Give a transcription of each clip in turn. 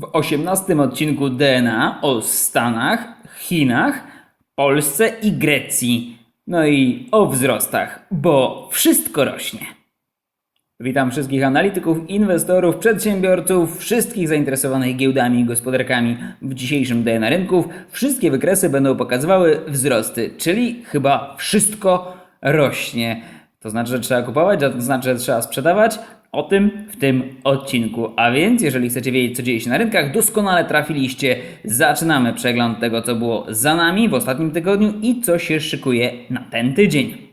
W osiemnastym odcinku DNA o Stanach, Chinach, Polsce i Grecji. No i o wzrostach, bo wszystko rośnie. Witam wszystkich analityków, inwestorów, przedsiębiorców, wszystkich zainteresowanych giełdami i gospodarkami. W dzisiejszym DNA rynków wszystkie wykresy będą pokazywały wzrosty, czyli chyba wszystko rośnie. To znaczy, że trzeba kupować, to znaczy, że trzeba sprzedawać. O tym w tym odcinku. A więc, jeżeli chcecie wiedzieć, co dzieje się na rynkach, doskonale trafiliście. Zaczynamy przegląd tego, co było za nami w ostatnim tygodniu i co się szykuje na ten tydzień.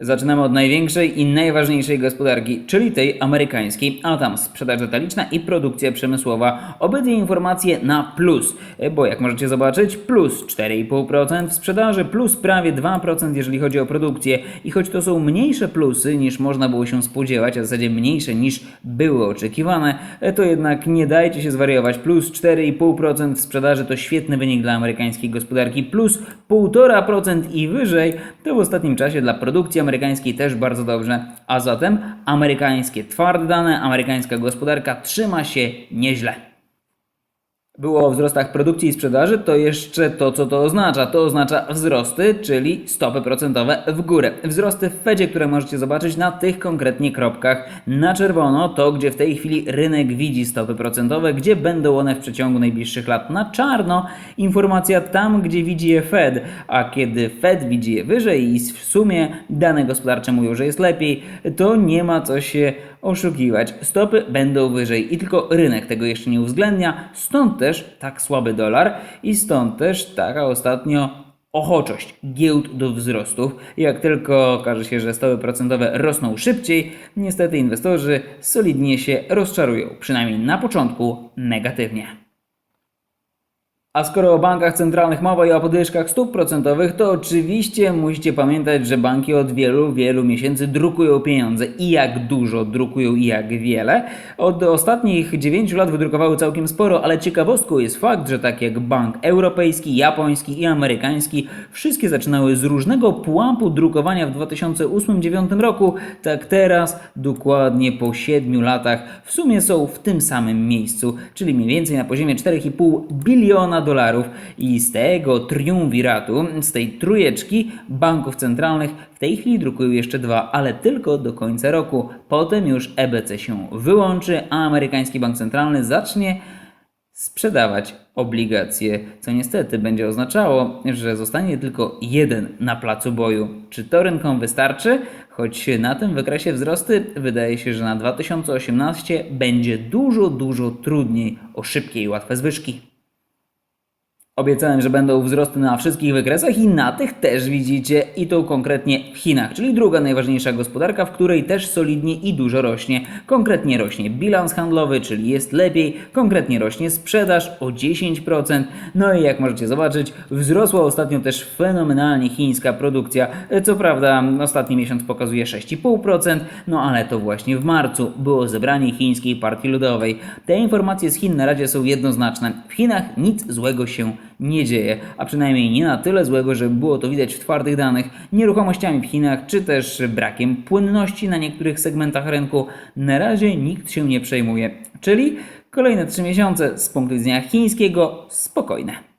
Zaczynamy od największej i najważniejszej gospodarki, czyli tej amerykańskiej, a tam sprzedaż detaliczna i produkcja przemysłowa. Obydwie informacje na plus, bo jak możecie zobaczyć, plus 4,5% w sprzedaży, plus prawie 2% jeżeli chodzi o produkcję. I choć to są mniejsze plusy niż można było się spodziewać, a w zasadzie mniejsze niż były oczekiwane, to jednak nie dajcie się zwariować. Plus 4,5% w sprzedaży to świetny wynik dla amerykańskiej gospodarki, plus 1,5% i wyżej to w ostatnim czasie dla produkcji amerykańskiej też bardzo dobrze. A zatem amerykańskie twarde dane, amerykańska gospodarka trzyma się nieźle. Było o wzrostach produkcji i sprzedaży, to jeszcze to, co to oznacza. To oznacza wzrosty, czyli stopy procentowe w górę. Wzrosty w Fedzie, które możecie zobaczyć na tych konkretnie kropkach. Na czerwono to, gdzie w tej chwili rynek widzi stopy procentowe, gdzie będą one w przeciągu najbliższych lat. Na czarno informacja tam, gdzie widzi je Fed, a kiedy Fed widzi je wyżej i w sumie dane gospodarcze mówią, że jest lepiej, to nie ma co się oszukiwać. Stopy będą wyżej i tylko rynek tego jeszcze nie uwzględnia, stąd też tak słaby dolar i stąd też taka ostatnio ochoczość giełd do wzrostów. Jak tylko okaże się, że stopy procentowe rosną szybciej, niestety inwestorzy solidnie się rozczarują, przynajmniej na początku negatywnie. A skoro o bankach centralnych mowa i o podwyżkach stóp procentowych, to oczywiście musicie pamiętać, że banki od wielu, wielu miesięcy drukują pieniądze. I jak dużo drukują i jak wiele. Od ostatnich 9 lat wydrukowały całkiem sporo, ale ciekawostką jest fakt, że tak jak bank europejski, japoński i amerykański, wszystkie zaczynały z różnego pułapu drukowania w 2008-2009 roku, tak teraz dokładnie po 7 latach w sumie są w tym samym miejscu, czyli mniej więcej na poziomie 4,5 biliona dolarów i z tego triumviratu, z tej trójeczki banków centralnych w tej chwili drukują jeszcze dwa, ale tylko do końca roku. Potem już EBC się wyłączy, a amerykański bank centralny zacznie sprzedawać obligacje, co niestety będzie oznaczało, że zostanie tylko jeden na placu boju. Czy to rynkom wystarczy? Choć na tym wykresie wzrosty wydaje się, że na 2018 będzie dużo, dużo trudniej o szybkie i łatwe zwyżki. Obiecałem, że będą wzrosty na wszystkich wykresach i na tych też widzicie i to konkretnie w Chinach, czyli druga najważniejsza gospodarka, w której też solidnie i dużo rośnie. Konkretnie rośnie bilans handlowy, czyli jest lepiej, konkretnie rośnie sprzedaż o 10%. No i jak możecie zobaczyć, wzrosła ostatnio też fenomenalnie chińska produkcja. Co prawda ostatni miesiąc pokazuje 6,5%, no ale to właśnie w marcu było zebranie chińskiej partii ludowej. Te informacje z Chin na razie są jednoznaczne. W Chinach nic złego się nie dzieje, a przynajmniej nie na tyle złego, żeby było to widać w twardych danych, nieruchomościami w Chinach, czy też brakiem płynności na niektórych segmentach rynku. Na razie nikt się nie przejmuje, czyli kolejne 3 miesiące z punktu widzenia chińskiego spokojne.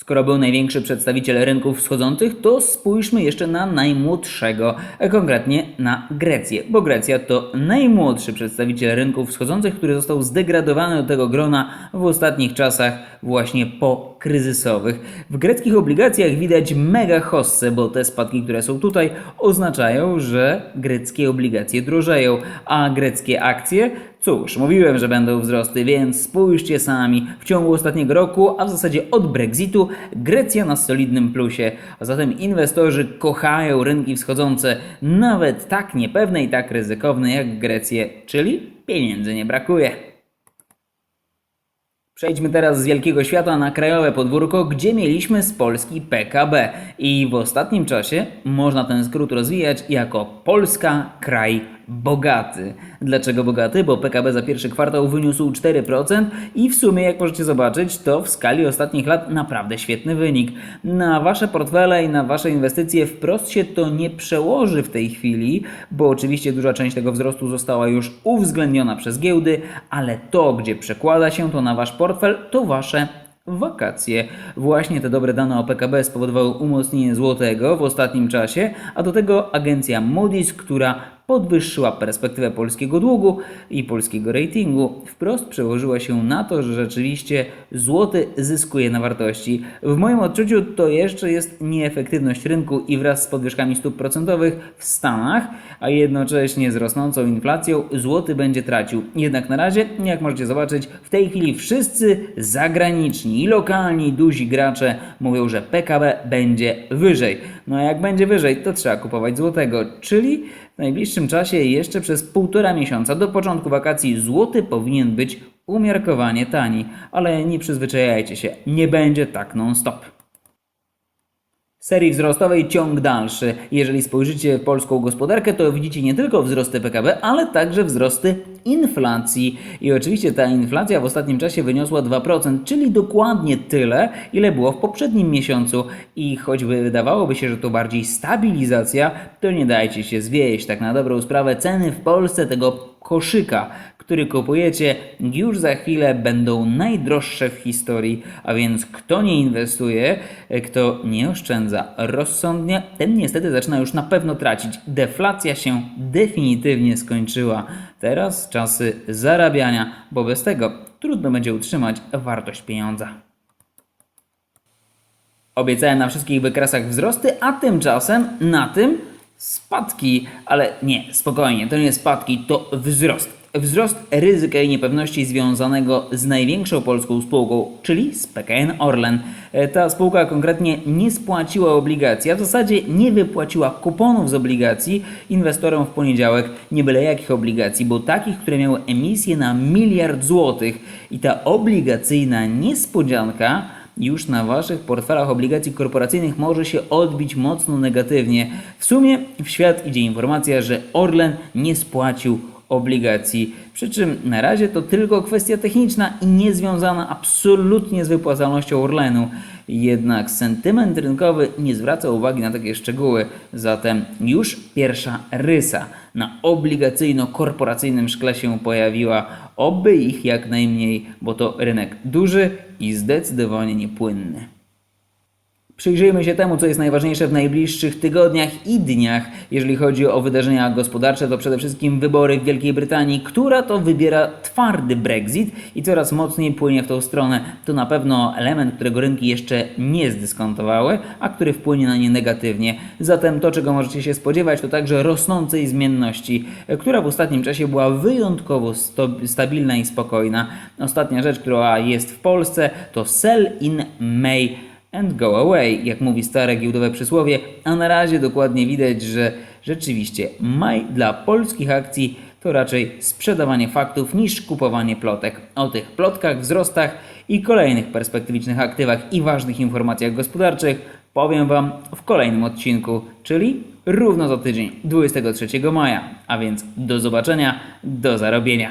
Skoro był największy przedstawiciel rynków wschodzących, to spójrzmy jeszcze na najmłodszego, a konkretnie na Grecję, bo Grecja to najmłodszy przedstawiciel rynków wschodzących, który został zdegradowany do tego grona w ostatnich czasach właśnie po kryzysowych. W greckich obligacjach widać mega hossę, bo te spadki, które są tutaj, oznaczają, że greckie obligacje drożeją, a greckie akcje Cóż, mówiłem, że będą wzrosty, więc spójrzcie sami. W ciągu ostatniego roku, a w zasadzie od Brexitu, Grecja na solidnym plusie. A zatem inwestorzy kochają rynki wschodzące, nawet tak niepewne i tak ryzykowne jak Grecję, czyli pieniędzy nie brakuje. Przejdźmy teraz z wielkiego świata na krajowe podwórko, gdzie mieliśmy z Polski PKB. I w ostatnim czasie można ten skrót rozwijać jako Polska kraj bogaty. Dlaczego bogaty? Bo PKB za pierwszy kwartał wyniósł 4% i w sumie, jak możecie zobaczyć, to w skali ostatnich lat naprawdę świetny wynik. Na wasze portfele i na wasze inwestycje wprost się to nie przełoży w tej chwili, bo oczywiście duża część tego wzrostu została już uwzględniona przez giełdy, ale to, gdzie przekłada się to na wasz portfel, to wasze wakacje. Właśnie te dobre dane o PKB spowodowały umocnienie złotego w ostatnim czasie, a do tego agencja Moody's, która podwyższyła perspektywę polskiego długu i polskiego ratingu, wprost przełożyła się na to, że rzeczywiście złoty zyskuje na wartości. W moim odczuciu to jeszcze jest nieefektywność rynku i wraz z podwyżkami stóp procentowych w Stanach, a jednocześnie z rosnącą inflacją złoty będzie tracił. Jednak na razie, jak możecie zobaczyć, w tej chwili wszyscy zagraniczni i lokalni duzi gracze mówią, że PKB będzie wyżej. No a jak będzie wyżej, to trzeba kupować złotego, czyli w czasie, jeszcze przez półtora miesiąca do początku wakacji, złoty powinien być umiarkowanie tani, ale nie przyzwyczajajcie się, nie będzie tak non-stop. Serii wzrostowej ciąg dalszy. Jeżeli spojrzycie w polską gospodarkę, to widzicie nie tylko wzrosty PKB, ale także wzrosty inflacji. I oczywiście ta inflacja w ostatnim czasie wyniosła 2%, czyli dokładnie tyle, ile było w poprzednim miesiącu. I choćby wydawałoby się, że to bardziej stabilizacja, to nie dajcie się zwieść. Tak na dobrą sprawę ceny w Polsce tego koszyka, który kupujecie, już za chwilę będą najdroższe w historii, a więc kto nie inwestuje, kto nie oszczędza rozsądnie, ten niestety zaczyna już na pewno tracić. Deflacja się definitywnie skończyła. Teraz czasy zarabiania, bo bez tego trudno będzie utrzymać wartość pieniądza. Obiecałem na wszystkich wykresach wzrosty, a tymczasem na tym spadki. Ale nie, spokojnie, to nie spadki, to wzrost. Wzrost ryzyka i niepewności związanego z największą polską spółką, czyli z PKN Orlen. E, Ta spółka konkretnie nie spłaciła obligacji, a w zasadzie nie wypłaciła kuponów z obligacji inwestorom w poniedziałek, nie byle jakich obligacji, bo takich, które miały emisję na miliard złotych. I ta obligacyjna niespodzianka już na Waszych portfelach obligacji korporacyjnych może się odbić mocno negatywnie. W sumie w świat idzie informacja, że Orlen nie spłacił obligacji. Przy czym na razie to tylko kwestia techniczna i niezwiązana absolutnie z wypłacalnością Orlenu. Jednak sentyment rynkowy nie zwraca uwagi na takie szczegóły. Zatem już pierwsza rysa na obligacyjno-korporacyjnym szkle się pojawiła. Oby ich jak najmniej, bo to rynek duży i zdecydowanie niepłynny. Przyjrzyjmy się temu, co jest najważniejsze w najbliższych tygodniach i dniach. Jeżeli chodzi o wydarzenia gospodarcze, to przede wszystkim wybory w Wielkiej Brytanii, która to wybiera twardy Brexit i coraz mocniej płynie w tą stronę. To na pewno element, którego rynki jeszcze nie zdyskontowały, a który wpłynie na nie negatywnie. Zatem to, czego możecie się spodziewać, to także rosnącej zmienności, która w ostatnim czasie była wyjątkowo stabilna i spokojna. Ostatnia rzecz, która jest w Polsce, to sell in May and go away, jak mówi stare giełdowe przysłowie, a na razie dokładnie widać, że rzeczywiście maj dla polskich akcji to raczej sprzedawanie faktów niż kupowanie plotek. O tych plotkach, wzrostach i kolejnych perspektywicznych aktywach i ważnych informacjach gospodarczych powiem Wam w kolejnym odcinku, czyli równo za tydzień, 23 maja. A więc do zobaczenia, do zarobienia.